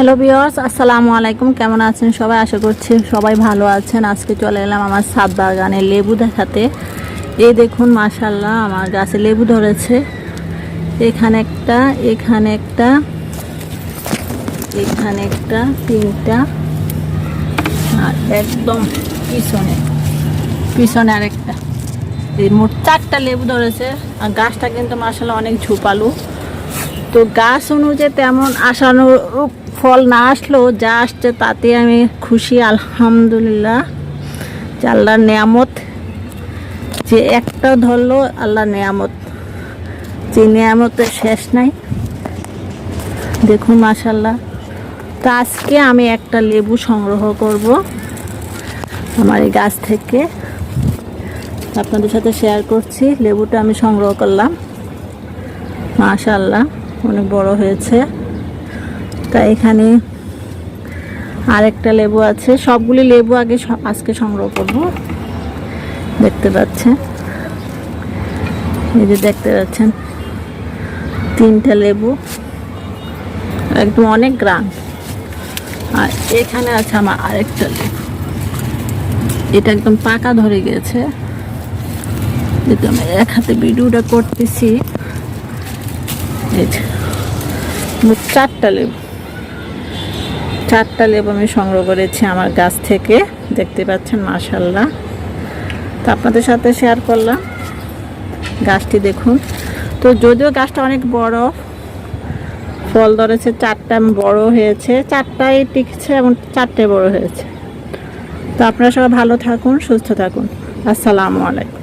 Hello বিয়ার্স আসসালামু আলাইকুম কেমন আছেন সবাই? আশা করছি সবাই ভালো আছেন। আজকে চলে এলাম আমার সাত বাগানে লেবু দেখাতে। এই দেখুন মাশাল্লাহ আমার গাছে লেবু ধরেছে। এখানে একটা এখানে একটা এখানে একটা, তিনটা, আর একদম পিছনে পিছনে আরেকটা। এই মোট চারটা লেবু ধরেছে। আর গাছটা কিন্তু মাসাল্লাহ অনেক ঝুপালু। তো গাছ অনুযায়ী তেমন আশানুরূপ ফল না আসলেও যা আসছে তাতে আমি খুশি, আলহামদুলিল্লাহ। যে আল্লাহর নিয়ামত, যে একটা ধরলো আল্লাহর নিয়ামত। যে নিয়ামতের শেষ নাই। দেখুন মাশাল্লাহ তো আজকে আমি একটা লেবু সংগ্রহ করব আমার এই গাছ থেকে। আপনাদের সাথে শেয়ার করছি, লেবুটা আমি সংগ্রহ করলাম। মাশাল্লাহ অনেক বড় হয়েছে। তা এখানে আরেকটা লেবু আছে। সবগুলি লেবু আগে আজকে সংগ্রহ করব। দেখতে পাচ্ছেন। এই যে দেখতে পাচ্ছেন, তিনটা লেবু। একদম অনেক গ্রাম। আর এখানে আছে আমার আরেকটা লেবু। এটা একদম পাকা ধরে গেছে। যেহেতু আমি এক হাতে ভিডিওটা করতেছি। চারটা লেবু। চারটা লেবু আমি সংগ্রহ করেছি আমার গাছ থেকে, দেখতে পাচ্ছেন মাশাল্লাহ তো আপনাদের সাথে শেয়ার করলাম গাছটি দেখুন। তো যদিও গাছটা অনেক বড়, ফল ধরেছে চারটা বড় হয়েছে, চারটাই টিকছে এবং চারটে বড় হয়েছে। তো আপনারা সবাই ভালো থাকুন, সুস্থ থাকুন। আসসালামু আলাইকুম।